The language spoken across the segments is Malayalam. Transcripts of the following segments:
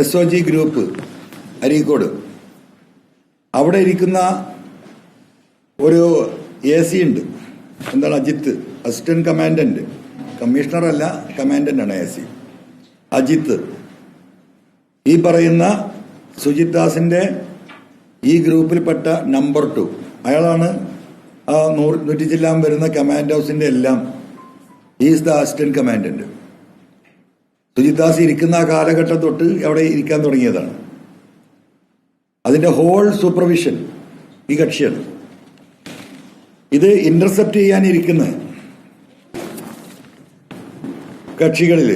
S O G group Areekode. അവിടെ ഇരിക്കുന്ന ഒരു എ സി ഉണ്ട്. എന്താണ് അജിത്ത് അസിസ്റ്റന്റ് കമാൻഡന്റ് കമ്മീഷണർ അല്ല കമാൻഡന്റ് ആണ് എ സി അജിത്ത് ഈ പറയുന്ന സുജിത് ദാസിന്റെ ഈ ഗ്രൂപ്പിൽപ്പെട്ട നമ്പർ ടു അയാളാണ് ആ നൂറ് നൂറ്റി ജില്ലാൻ വരുന്ന കമാൻഡ് ഹൗസിന്റെ എല്ലാം is the assistant commandant Sujith Das ഇരിക്കുന്ന ആ കാലഘട്ടം തൊട്ട് അവിടെ ഇരിക്കാൻ തുടങ്ങിയതാണ്. അതിന്റെ ഹോൾ സൂപ്പർവിഷൻ ഈ കക്ഷിയാണ്. ഇത് ഇന്റർസെപ്റ്റ് ചെയ്യാനിരിക്കുന്ന കക്ഷികളിൽ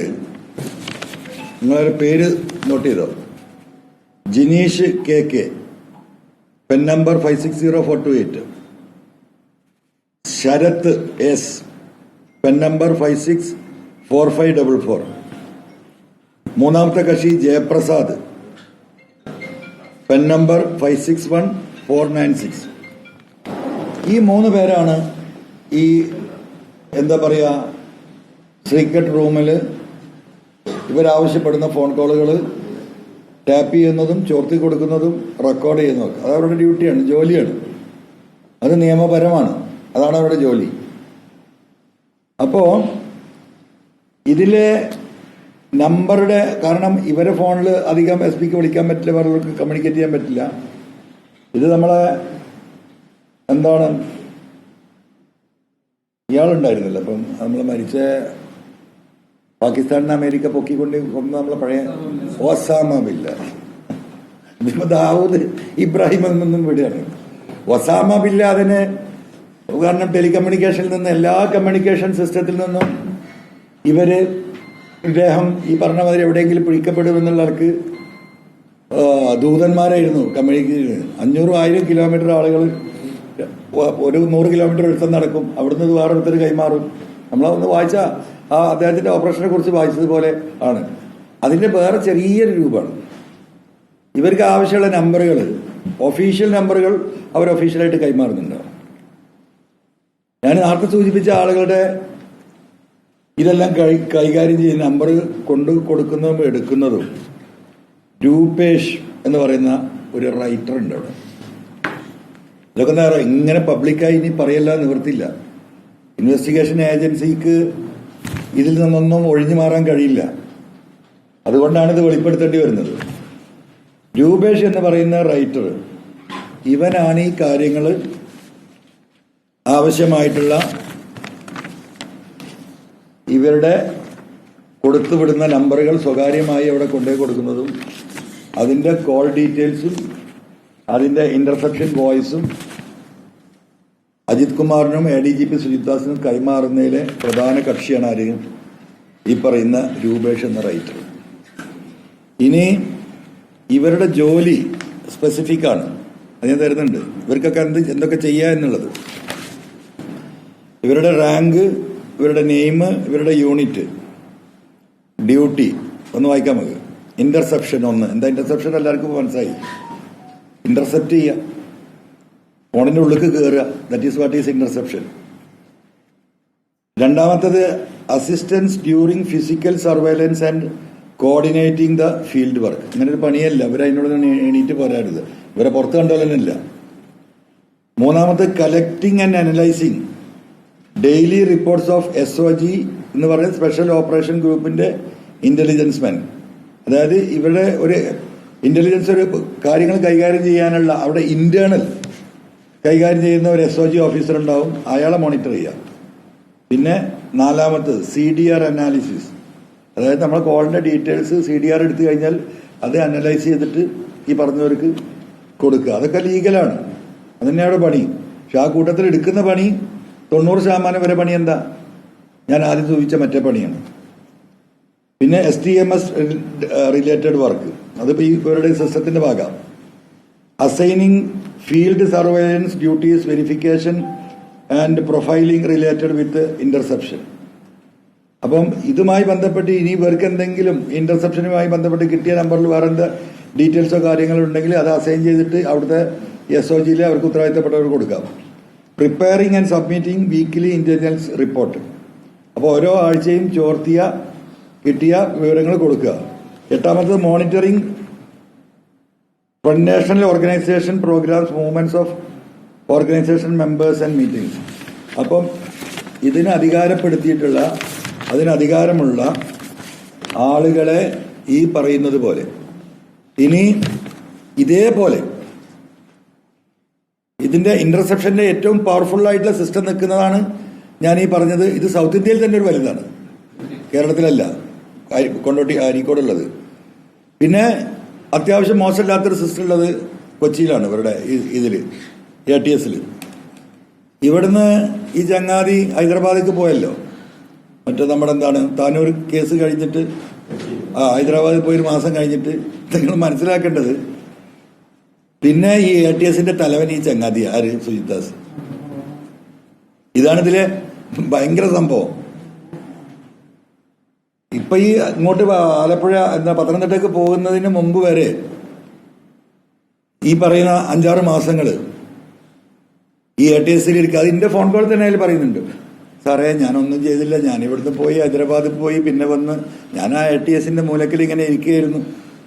നിങ്ങളുടെ പേര് നോട്ട് ചെയ്തോ? Jineesh K K pen number five six zero four two eight Sharath S pen number five six four five double four മൂന്നാമത്തെ കക്ഷി Jayaprasad. Pen number five six one four nine six ഈ മൂന്ന് പേരാണ് ഈ എന്താ പറയുക സീക്രട്ട് റൂമിൽ ഇവരാവശ്യപ്പെടുന്ന ഫോൺ കോളുകൾ ടാപ്പ് ചെയ്യുന്നതും ചോർത്തി കൊടുക്കുന്നതും റെക്കോർഡ് ചെയ്യുന്നതും അത് അവരുടെ ഡ്യൂട്ടിയാണ് ജോലിയാണ്. അത് നിയമപരമാണ്. അതാണ് അവരുടെ ജോലി. അപ്പോൾ ഇതിലെ നമ്പറുടെ കാരണം ഇവരെ ഫോണിൽ അധികം എസ് പിക്ക് വിളിക്കാൻ പറ്റില്ല വേറെവർക്ക് കമ്മ്യൂണിക്കേറ്റ് ചെയ്യാൻ പറ്റില്ല. ഇത് നമ്മളെ എന്താണ്? ഇയാളുണ്ടായിരുന്നില്ല അപ്പം നമ്മൾ മരിച്ച പാകിസ്ഥാനിന് അമേരിക്ക പൊക്കിക്കൊണ്ട് കൊണ്ട് നമ്മളെ പഴയ ഒസാമ ബില്ല ഇതിപ്പോ ദാവൂദ് ഇബ്രാഹിം എന്നൊന്നും വിടുകയാണ്. ഒസാമ ബില്ല അതിന് കാരണം ടെലികമ്മ്യൂണിക്കേഷനിൽ നിന്ന് എല്ലാ കമ്മ്യൂണിക്കേഷൻ സിസ്റ്റത്തിൽ നിന്നും ഇവർ ഇദ്ദേഹം ഈ പറഞ്ഞ മാതിരി എവിടെയെങ്കിലും പിടിക്കപ്പെടുമെന്നുള്ളവർക്ക് ദൂതന്മാരായിരുന്നു കമ്മ്യൂണിക്കേഷൻ അഞ്ഞൂറും ആയിരം കിലോമീറ്റർ ആളുകൾ ഒരു നൂറ് കിലോമീറ്റർ എടുത്ത് നടക്കും. അവിടുന്ന് വേറൊരുത്തർ കൈമാറും. നമ്മളൊന്ന് വായിച്ച ആ അദ്ദേഹത്തിന്റെ ഓപ്പറേഷനെ കുറിച്ച് വായിച്ചതുപോലെ ആണ്. അതിന്റെ വേറെ ചെറിയൊരു രൂപമാണ്. ഇവർക്ക് ആവശ്യമുള്ള നമ്പറുകൾ ഒഫീഷ്യൽ നമ്പറുകൾ അവർ ഒഫീഷ്യലായിട്ട് കൈമാറുന്നുണ്ട്. ഞാൻ നേരത്തെ സൂചിപ്പിച്ച ആളുകളുടെ ഇതെല്ലാം കൈകാര്യം ചെയ്യുന്ന നമ്പർ കൊണ്ട് കൊടുക്കുന്നതും എടുക്കുന്നതും രൂപേഷ് എന്ന് പറയുന്ന ഒരു റൈറ്റർ ഉണ്ട് അവിടെ. ഇതൊക്കെ നേരെ ഇങ്ങനെ പബ്ലിക്കായി ഇനി പറയല്ല നിവൃത്തില്ല ഇൻവെസ്റ്റിഗേഷൻ ഏജൻസിക്ക് ഇതിൽ നിന്നൊന്നും ഒഴിഞ്ഞു മാറാൻ കഴിയില്ല. അതുകൊണ്ടാണ് ഇത് വെളിപ്പെടുത്തേണ്ടി വരുന്നത്. രൂപേഷ് എന്ന് പറയുന്ന റൈറ്റർ ഇവനാണ് ഈ കാര്യങ്ങൾ ആവശ്യമായിട്ടുള്ള ഇവരുടെ കൊടുത്തുവിടുന്ന നമ്പറുകൾ സ്വകാര്യമായി അവിടെ കൊണ്ടുപോയി കൊടുക്കുന്നതും അതിന്റെ കോൾ ഡീറ്റെയിൽസും അതിന്റെ ഇന്റർസെപ്ഷൻ വോയിസും അജിത് കുമാറിനും എ ഡി ജി പി സുജിത്ദാസിനും കൈമാറുന്നതിലെ പ്രധാന കക്ഷിയാണ് ആര്? ഈ പറയുന്ന രൂപേഷ് എന്ന റൈറ്റർ. ഇനി ഇവരുടെ ജോലി സ്പെസിഫിക് ആണ്. അത് ഞാൻ തരുന്നുണ്ട്. ഇവർക്കൊക്കെ എന്ത് എന്തൊക്കെ ചെയ്യുക എന്നുള്ളത്. ഇവരുടെ റാങ്ക് ഇവരുടെ നെയിം ഇവരുടെ യൂണിറ്റ് ഡ്യൂട്ടി ഒന്ന് വായിക്കാം നമുക്ക്. ഇന്റർസെപ്ഷൻ ഒന്ന്. എന്താ ഇന്റർസെപ്ഷൻ എല്ലാവർക്കും മനസ്സിലായി. ഇന്റർസെപ്റ്റ് ചെയ്യുക ഫോണിന്റെ ഉള്ളിലേക്ക് കയറുക that is what is interception രണ്ടാമത്തത് assistance during physical surveillance and coordinating the field work അങ്ങനെ ഒരു പണിയല്ല. ഇവർ അതിനോട് എണീറ്റ് പോരാരുത് ഇവരെ പുറത്ത് കണ്ടോലല്ല മൂന്നാമത് collecting and analysing daily reports of S O G എന്ന് പറയുന്ന സ്പെഷ്യൽ ഓപ്പറേഷൻ ഗ്രൂപ്പിന്റെ ഇന്റലിജൻസ് മെൻ അതായത് ഇവരുടെ ഒരു ഇന്റലിജൻസ് ഒരു കാര്യങ്ങൾ കൈകാര്യം ചെയ്യാനുള്ള അവിടെ ഇന്റേണൽ കൈകാര്യം ചെയ്യുന്ന ഒരു എസ് ഒ ജി ഓഫീസർ ഉണ്ടാവും. അയാളെ മോണിറ്റർ ചെയ്യാം പിന്നെ നാലാമത്തത് സി ഡി ആർ അനാലിസിസ് അതായത് നമ്മൾ കോളിന്റെ ഡീറ്റെയിൽസ് സി ഡി ആർ എടുത്തു കഴിഞ്ഞാൽ അത് അനലൈസ് ചെയ്തിട്ട് ഈ പറഞ്ഞവർക്ക് കൊടുക്കുക. അതൊക്കെ ലീഗലാണ് അതന്നെ അവിടെ പണി. പക്ഷെ ആ കൂട്ടത്തിൽ എടുക്കുന്ന പണി തൊണ്ണൂറ് ശതമാനം വരെ പണി എന്താ ഞാൻ ആദ്യം സൂചിച്ച മറ്റേ പണിയാണ്. പിന്നെ S T M S related work അതിപ്പോ ഈ ഇവരുടെ സിസ്റ്റത്തിന്റെ ഭാഗം. Assigning field surveillance duties verification and profiling related with interception അപ്പം ഇതുമായി ബന്ധപ്പെട്ട് ഇനി ഇവർക്ക് എന്തെങ്കിലും ഇന്റർസെപ്ഷനുമായി ബന്ധപ്പെട്ട് കിട്ടിയ നമ്പറിൽ വേറെ എന്താ ഡീറ്റെയിൽസോ കാര്യങ്ങളോ ഉണ്ടെങ്കിൽ അത് അസൈൻ ചെയ്തിട്ട് അവിടുത്തെ എസ് ഒ ജിയിലെ അവർക്ക് ഉത്തരവാദിത്തപ്പെട്ടവർ കൊടുക്കാം. Preparing and submitting weekly intelligence report അപ്പോൾ ഓരോ ആഴ്ചയും ചോർത്തിയ കിട്ടിയ വിവരങ്ങൾ കൊടുക്കുക. എട്ടാമത്തത് monitoring national organisation programmes movements of organisation members and meetings അപ്പം ഇതിന് അധികാരപ്പെടുത്തിയിട്ടുള്ള അതിന് അധികാരമുള്ള ആളുകളെ ഈ പറയുന്നത് പോലെ. ഇനി ഇതേപോലെ ഇതിന്റെ ഇന്റർസെപ്ഷന്റെ ഏറ്റവും പവർഫുൾ ആയിട്ടുള്ള സിസ്റ്റം നിൽക്കുന്നതാണ് ഞാൻ ഈ പറഞ്ഞത്. ഇത് സൗത്ത് ഇന്ത്യയിൽ തന്നെ ഒരു വലുതാണ്. കേരളത്തിലല്ല. കൊണ്ടോട്ടി അരീക്കോടുള്ളത്. പിന്നെ അത്യാവശ്യം മോശമില്ലാത്തൊരു സിസ്റ്റം ഉള്ളത് കൊച്ചിയിലാണ് ഇവരുടെ ഇതിൽ എ ടി എസിൽ ഇവിടുന്ന് ഈ ചങ്ങാതി ഹൈദരാബാദിലേക്ക് പോയല്ലോ. മറ്റേ നമ്മുടെ എന്താണ് താനൂർ കേസ് കഴിഞ്ഞിട്ട് ആ ഹൈദരാബാദിൽ പോയി ഒരു മാസം കഴിഞ്ഞിട്ട് നിങ്ങൾ മനസ്സിലാക്കേണ്ടത് പിന്നെ ഈ എ ടി എസിന്റെ തലവൻ ഈ ചങ്ങാതി ആര്? സുജിത് ദാസ് ഇതാണ് ഇതിലെ ഭയങ്കര സംഭവം. ഇപ്പൊ ഈ ഇങ്ങോട്ട് ആലപ്പുഴ എന്താ പത്തനംതിട്ടയ്ക്ക് പോകുന്നതിന് മുമ്പ് വരെ ഈ പറയുന്ന അഞ്ചാറ് മാസങ്ങൾ ഈ എ ടി എസിൽ ഇരിക്കുക അതിന്റെ ഫോൺ കോൾ തന്നെ അതിൽ പറയുന്നുണ്ട്. സാറേ ഞാനൊന്നും ചെയ്തില്ല. ഞാൻ ഇവിടുന്ന് പോയി ഹൈദരാബാദിൽ പോയി പിന്നെ വന്ന് ഞാൻ ആ എ ടി എസിന്റെ മൂലക്കിൽ ഇങ്ങനെ ഇരിക്കുകയായിരുന്നു.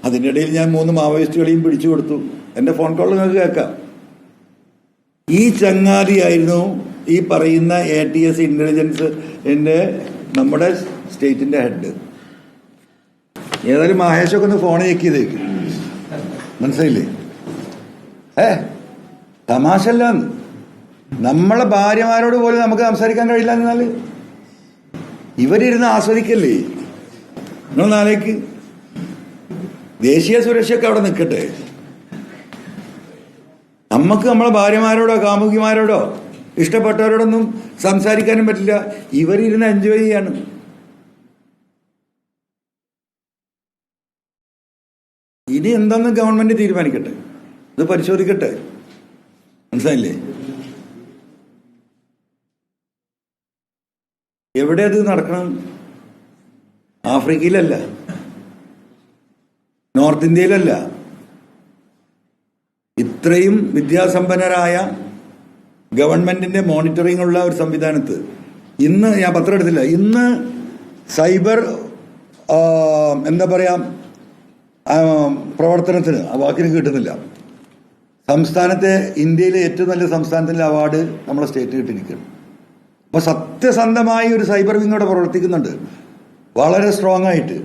അതിന്റെ ഇടയിൽ ഞാൻ മൂന്ന് മാവോയിസ്റ്റുകളെയും പിടിച്ചു കൊടുത്തു. എന്റെ ഫോൺ കോൾ നിങ്ങൾക്ക് കേൾക്കാം. ഈ ചങ്ങാതിയായിരുന്നു ഈ പറയുന്ന എ ടി എസ് ഇന്റലിജൻസ് നമ്മുടെ സ്റ്റേറ്റിന്റെ ഹെഡ് ഏതായാലും മഹേഷൊക്കെ ഒന്ന് ഫോൺ ഞെക്കിയതേക്ക് മനസ്സിലായില്ലേ? ഏ? തമാശല്ലാന്ന് നമ്മളെ ഭാര്യമാരോട് പോലും നമുക്ക് സംസാരിക്കാൻ കഴിയില്ല എന്നാൽ ഇവരിരുന്ന് ആസ്വദിക്കല്ലേ? നിങ്ങൾ നാളേക്ക് ദേശീയ സുരക്ഷയൊക്കെ അവിടെ നിൽക്കട്ടെ. നമുക്ക് നമ്മളെ ഭാര്യമാരോടോ കാമുകിമാരോടോ ഇഷ്ടപ്പെട്ടവരോടൊന്നും സംസാരിക്കാനും പറ്റില്ല. ഇവരിരുന്ന് എൻജോയ് ചെയ്യാണ്. ഇനി എന്താന്ന് ഗവൺമെന്റ് തീരുമാനിക്കട്ടെ? ഇത് പരിശോധിക്കട്ടെ? മനസ്സിലായില്ലേ? എവിടെ അത് നടക്കണം? ആഫ്രിക്കയിലല്ല. നോർത്ത് ഇന്ത്യയിലല്ല. ഇത്രയും വിദ്യാസമ്പന്നരായ ഗവൺമെന്റിന്റെ മോണിറ്ററിംഗ് ഉള്ള ഒരു സംവിധാനത്ത് ഇന്ന് ഞാൻ പത്രം എടുത്തില്ല. ഇന്ന് സൈബർ എന്താ പറയാ പ്രവർത്തനത്തിന് ആ വാക്കിന് കിട്ടുന്നില്ല. സംസ്ഥാനത്തെ ഇന്ത്യയിലെ ഏറ്റവും നല്ല സംസ്ഥാനത്തിന്റെ അവാർഡ് നമ്മുടെ സ്റ്റേറ്റ് കിട്ടിയിരിക്കുകയാണ്. അപ്പൊ സത്യസന്ധമായി ഒരു സൈബർ വിങ് അവിടെ പ്രവർത്തിക്കുന്നുണ്ട്. വളരെ സ്ട്രോങ് ആയിട്ട്.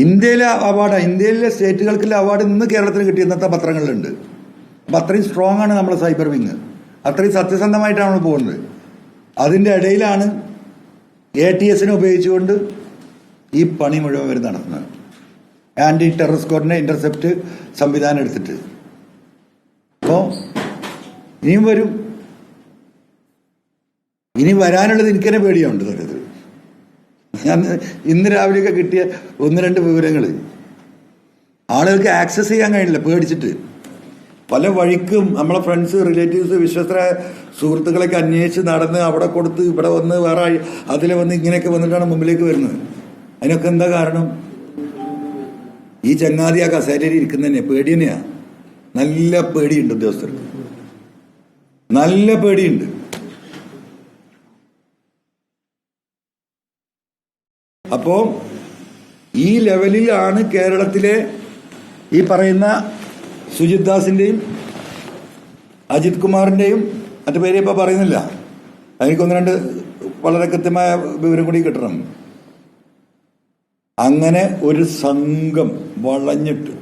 ഇന്ത്യയിലെ അവാർഡ് ഇന്ത്യയിലെ സ്റ്റേറ്റുകൾക്കുള്ള അവാർഡ് ഇന്ന് കേരളത്തിന് കിട്ടിയ ഇന്നത്തെ പത്രങ്ങളിലുണ്ട്. അപ്പൊ അത്രയും സ്ട്രോങ് ആണ് നമ്മുടെ സൈബർ വിങ് അത്രയും സത്യസന്ധമായിട്ടാണ് നമ്മൾ പോകുന്നത്. അതിന്റെ ഇടയിലാണ് എ ടി എസിനെ ഉപയോഗിച്ചുകൊണ്ട് ഈ പണി മുഴുവൻ വരെ നടത്തുന്നത്. ആന്റി ടെറർ ഇന്റർസെപ്റ്റ് സംവിധാനം എടുത്തിട്ട്. അപ്പോൾ ഇനിയും വരും. ഇനി വരാനുള്ളത് എനിക്ക് തന്നെ ഞാൻ ഇന്ന് രാവിലെയൊക്കെ കിട്ടിയ ഒന്ന് രണ്ട് വിവരങ്ങൾ ആളുകൾക്ക് ആക്സസ് ചെയ്യാൻ കഴിയില്ല പേടിച്ചിട്ട്. പല വഴിക്കും നമ്മളെ ഫ്രണ്ട്സ് റിലേറ്റീവ്സ് വിശ്വസ്ത സുഹൃത്തുക്കളൊക്കെ അന്വേഷിച്ച് നടന്ന് അവിടെ കൊടുത്ത് ഇവിടെ വന്ന് വേറെ അതിൽ വന്ന് ഇങ്ങനെയൊക്കെ വന്നിട്ടാണ് മുമ്പിലേക്ക് വരുന്നത്. അതിനൊക്കെ എന്താ കാരണം? ഈ ചങ്ങാതി ആ കസേരയിൽ ഇരിക്കുന്നതന്നെ പേടി തന്നെയാ. നല്ല പേടിയുണ്ട് ഉദ്യോഗസ്ഥർക്ക്. നല്ല പേടിയുണ്ട്. അപ്പോ ഈ ലെവലിലാണ് കേരളത്തിലെ ഈ പറയുന്ന സുജിത് ദാസിന്റെയും അജിത് കുമാറിന്റെയും മറ്റു പേരെ ഇപ്പൊ പറയുന്നില്ല. എനിക്കൊന്ന് രണ്ട് വളരെ കൃത്യമായ വിവരം കൂടി കിട്ടണം. അങ്ങനെ ഒരു സംഘം വളഞ്ഞിട്ട്